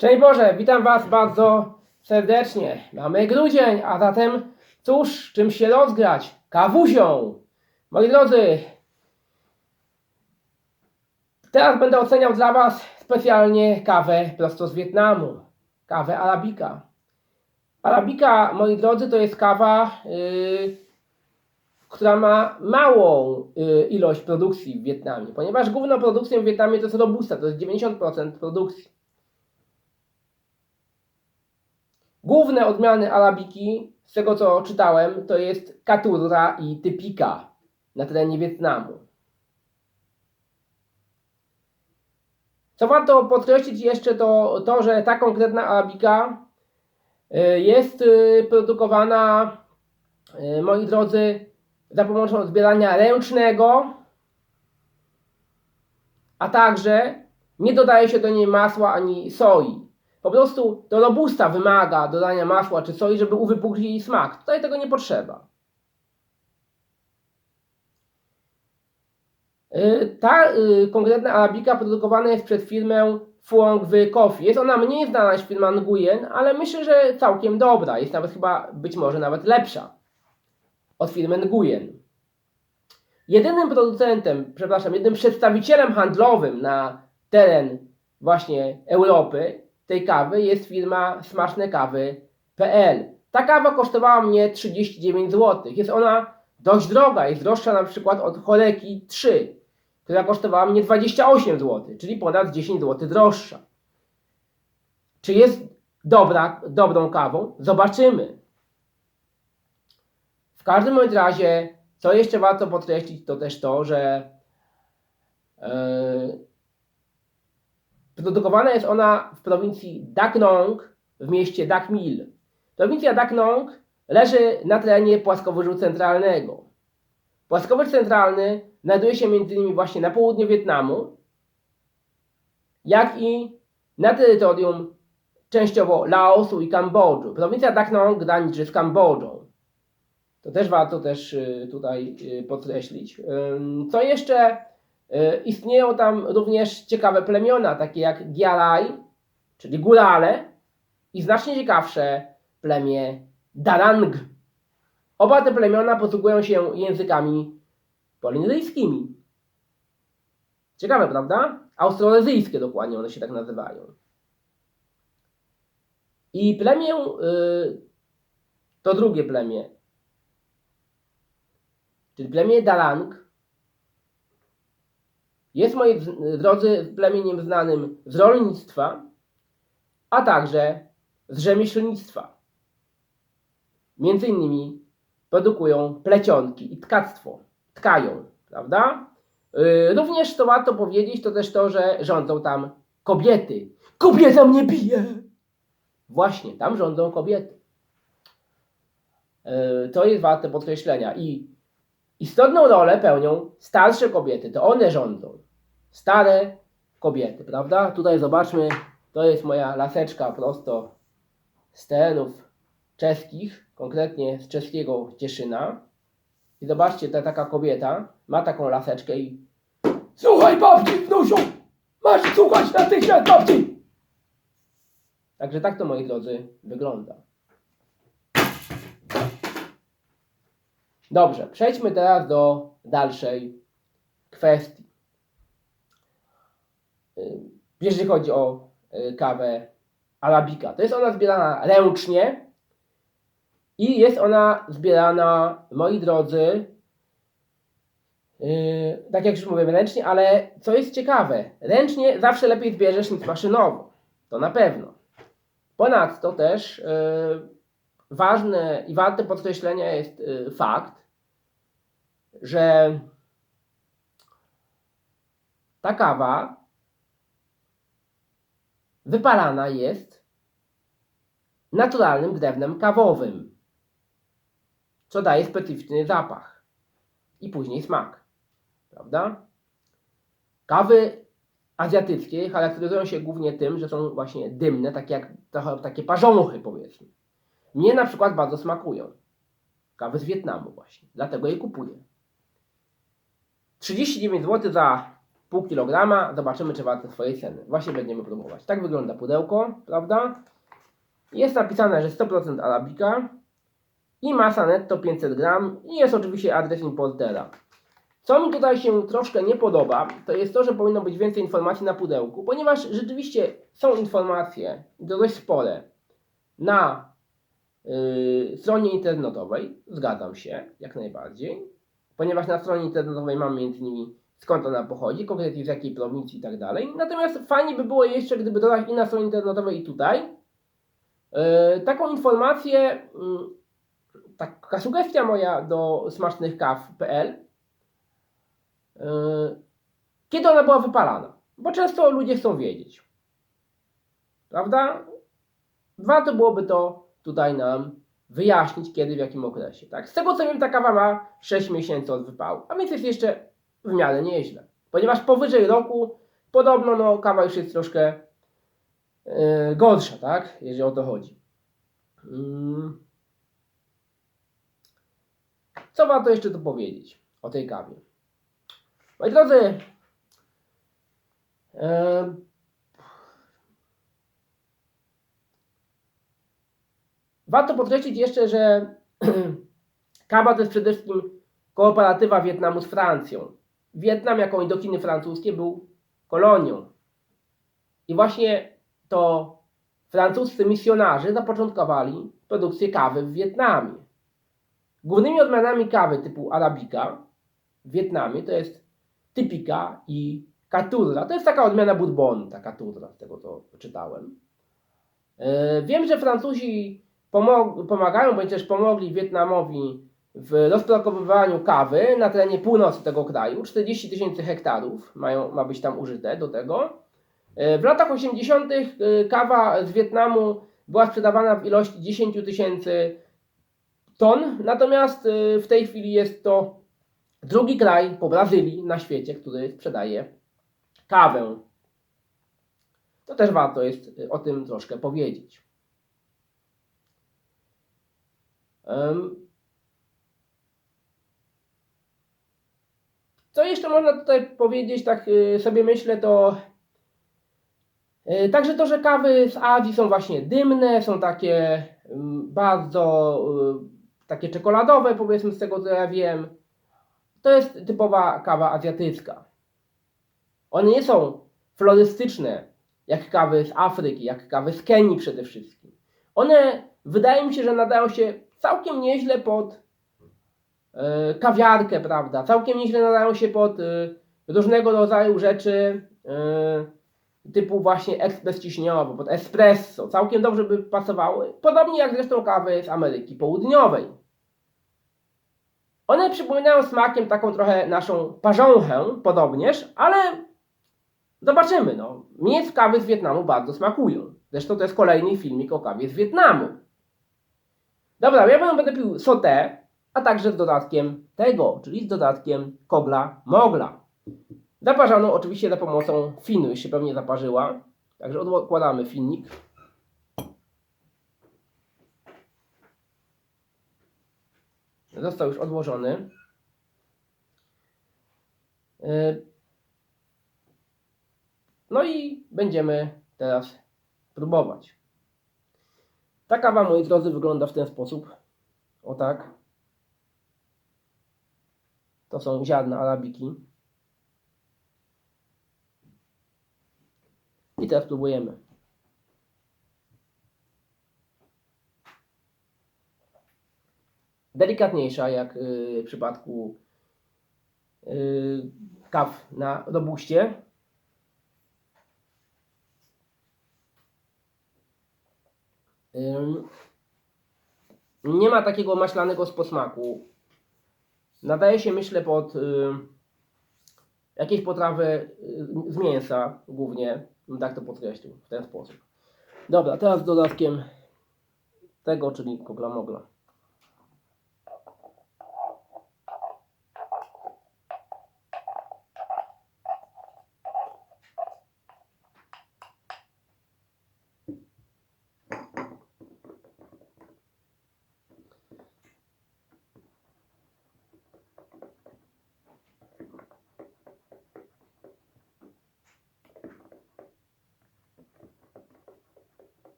Szczęść Boże, witam Was bardzo serdecznie. Mamy grudzień, a zatem cóż, czym się rozgrać? Kawuzią! Moi drodzy, teraz będę oceniał dla Was specjalnie kawę prosto z Wietnamu. Kawę Arabika. Arabika, moi drodzy, to jest kawa, yy, która ma małą yy, ilość produkcji w Wietnamie, ponieważ główną produkcją w Wietnamie to jest robusta, to jest 90% produkcji. Główne odmiany arabiki, z tego co czytałem, to jest katurra i typika na terenie Wietnamu. Co warto podkreślić jeszcze to to, że ta konkretna arabika y, jest y, produkowana, y, moi drodzy, za pomocą zbierania ręcznego, a także nie dodaje się do niej masła ani soi. Po prostu to robusta wymaga dodania masła czy soi, żeby uwypuklić jej smak. Tutaj tego nie potrzeba. Y, Ta y, konkretna arabika produkowana jest przez firmę Fuong Wy Coffee. Jest ona mniej znana niż firma Nguyen, ale myślę, że całkiem dobra. Jest nawet chyba, być może nawet lepsza od firmy Nguyen. Jedynym producentem, przepraszam, jedynym przedstawicielem handlowym na teren właśnie Europy tej kawy jest firma smacznekawy.pl. Ta kawa kosztowała mnie 39 zł. Jest ona dość droga, jest droższa na przykład od Horeki 3, która kosztowała mnie 28 zł, czyli ponad 10 zł droższa. Czy jest dobra, dobrą kawą? Zobaczymy. W każdym bądź razie, co jeszcze warto podkreślić, to też to, że yy, Produkowana jest ona w prowincji Dak Nong w mieście Dak Mil. Prowincja Dak Nong leży na terenie płaskowyżu centralnego. Płaskowyż centralny znajduje się m.in. właśnie na południu Wietnamu, jak i na terytorium częściowo Laosu i Kambodży. Prowincja Dak Nong graniczy z Kambodżą. To też warto też y, tutaj y, podkreślić. Co jeszcze Istnieją tam również ciekawe plemiona, takie jak Gialaj, czyli Górale i znacznie ciekawsze plemię Darang. Oba te plemiona posługują się językami polinezyjskimi. Ciekawe, prawda? Austronezyjskie dokładnie one się tak nazywają. I plemię, y, to drugie plemię, czyli plemię Darang, jest, moi drodzy, plemieniem znanym z rolnictwa, a także z rzemieślnictwa. Między innymi produkują plecionki i tkactwo. Tkają, prawda? Yy, również to warto powiedzieć, to też to, że rządzą tam kobiety. Kobieta mnie bije! Właśnie, tam rządzą kobiety. Yy, to jest warte podkreślenia. I Istotną rolę pełnią starsze kobiety, to one rządzą. Stare kobiety, prawda? Tutaj zobaczmy, to jest moja laseczka prosto z terenów czeskich, konkretnie z czeskiego Cieszyna. I zobaczcie, ta taka kobieta ma taką laseczkę i Słuchaj babci, wnusiu! Masz słuchać natychmiast babci! Także tak to, moi drodzy, wygląda. Dobrze, przejdźmy teraz do dalszej kwestii. Y, Jeżeli chodzi o y, kawę Arabika, to jest ona zbierana ręcznie i jest ona zbierana, moi drodzy, yy, tak jak już mówiłem, ręcznie, ale co jest ciekawe, ręcznie zawsze lepiej zbierzesz niż maszynowo. To na pewno. Ponadto też ważne i warte podkreślenia jest fakt, że ta kawa wypalana jest naturalnym drewnem kawowym, co daje specyficzny zapach i później smak. Prawda? Kawy azjatyckie charakteryzują się głównie tym, że są właśnie dymne, takie jak takie parzonuchy powiedzmy. Mnie na przykład bardzo smakują. Kawy z Wietnamu właśnie. Dlatego je kupuję. 39 zł za pół kilograma, zobaczymy czy warte swojej ceny. Właśnie będziemy próbować. Tak wygląda pudełko, prawda? Jest napisane, że 100% arabika i masa netto 500 gram i jest oczywiście adres importera. Co mi tutaj się troszkę nie podoba, to jest to, że powinno być więcej informacji na pudełku, ponieważ rzeczywiście są informacje, dość spore, na yy, stronie internetowej, zgadzam się, jak najbardziej, ponieważ na stronie internetowej mamy m.in. skąd ona pochodzi, konkretnie z jakiej prowincji i tak dalej. Natomiast fajnie by było jeszcze, gdyby dodać i na stronie internetowej i tutaj yy, taką informację, yy, taka sugestia moja do smacznychkaw.pl Yy, kiedy ona była wypalana. Bo często ludzie chcą wiedzieć. Prawda? Warto byłoby to tutaj nam wyjaśnić, kiedy, w jakim okresie. Tak? Z tego co wiem, ta kawa ma 6 miesięcy od wypału, a więc jest jeszcze w miarę nieźle. Ponieważ powyżej roku podobno no, kawa już jest troszkę yy, gorsza, tak? Jeżeli o to chodzi. Yy. Co warto jeszcze tu powiedzieć o tej kawie? Moi drodzy, em, warto podkreślić jeszcze, że kawa to jest przede wszystkim kooperatywa Wietnamu z Francją. Wietnam jako Indokiny francuskie był kolonią. I właśnie to francuscy misjonarze zapoczątkowali produkcję kawy w Wietnamie. Głównymi odmianami kawy typu Arabika w Wietnamie to jest typika i katurra. To jest taka odmiana bourbonu, ta katurra, z tego co czytałem. E, Wiem, że Francuzi pomog- pomagają, bądź też pomogli Wietnamowi w rozprogramowaniu kawy na terenie północy tego kraju. 40 tysięcy hektarów mają, ma być tam użyte do tego. E, W latach 80. e, kawa z Wietnamu była sprzedawana w ilości 10 tysięcy ton, natomiast e, w tej chwili jest to Drugi kraj po Brazylii na świecie, który sprzedaje kawę. To też warto jest o tym troszkę powiedzieć. Co jeszcze można tutaj powiedzieć, tak y, sobie myślę, to y, także to, że kawy z Azji są właśnie dymne, są takie ym, bardzo y, takie czekoladowe, powiedzmy z tego co ja wiem. To jest typowa kawa azjatycka. One nie są florystyczne, jak kawy z Afryki, jak kawy z Kenii przede wszystkim. One, wydaje mi się, że nadają się całkiem nieźle pod e, kawiarkę, prawda? Całkiem nieźle nadają się pod e, różnego rodzaju rzeczy e, typu właśnie ekspres ciśniowy, pod espresso. Całkiem dobrze by pasowały. Podobnie jak zresztą kawy z Ameryki Południowej. One przypominają smakiem taką trochę naszą parzonchę, podobnież, ale zobaczymy. No. Mnie kawy z Wietnamu bardzo smakują. Zresztą to jest kolejny filmik o kawie z Wietnamu. Dobra, ja będę pił sauté, a także z dodatkiem tego, czyli z dodatkiem kogla mogla. Zaparzoną oczywiście za pomocą finu, już się pewnie zaparzyła. Także odkładamy finnik. Został już odłożony. Yy. No i będziemy teraz próbować. Ta kawa, moi drodzy, wygląda w ten sposób. O tak. To są ziarna arabiki. I teraz próbujemy. Delikatniejsza jak y, w przypadku y, kaw na robuście. Nie ma takiego maślanego posmaku. Nadaje się, myślę, pod y, jakieś potrawy y, z mięsa głównie. Tak to podkreślił w ten sposób. Dobra, teraz z dodatkiem tego, czyli kogla mogla.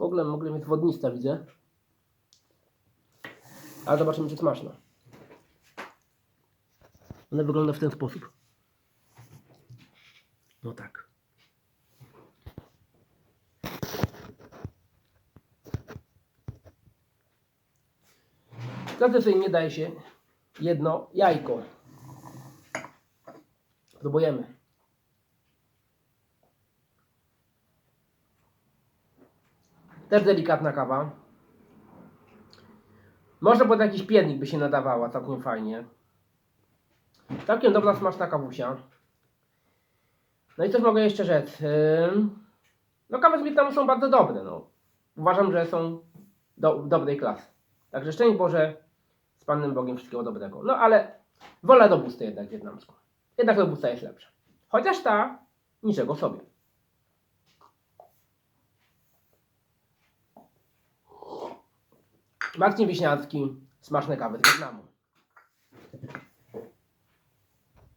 Skoglem mogli mieć wodnista, widzę. Ale zobaczymy, czy smaczna. Ona wygląda w ten sposób. No tak. Tradycyjnie daje się jedno jajko. Próbujemy. Też delikatna kawa. Może pod jakiś piernik by się nadawała całkiem fajnie. Całkiem dobra, smaczna kawusia. No i coś mogę jeszcze rzec. No kawy z Wietnamu są bardzo dobre. No. Uważam, że są do, dobrej klasy. Także szczęść Boże z Panem Bogiem wszystkiego dobrego. No ale wolę robustę jednak wietnamską. Jednak robusta jest lepsza. Chociaż ta niczego sobie. Marcin Wiśniarski, smaczne kawy z Wietnamu.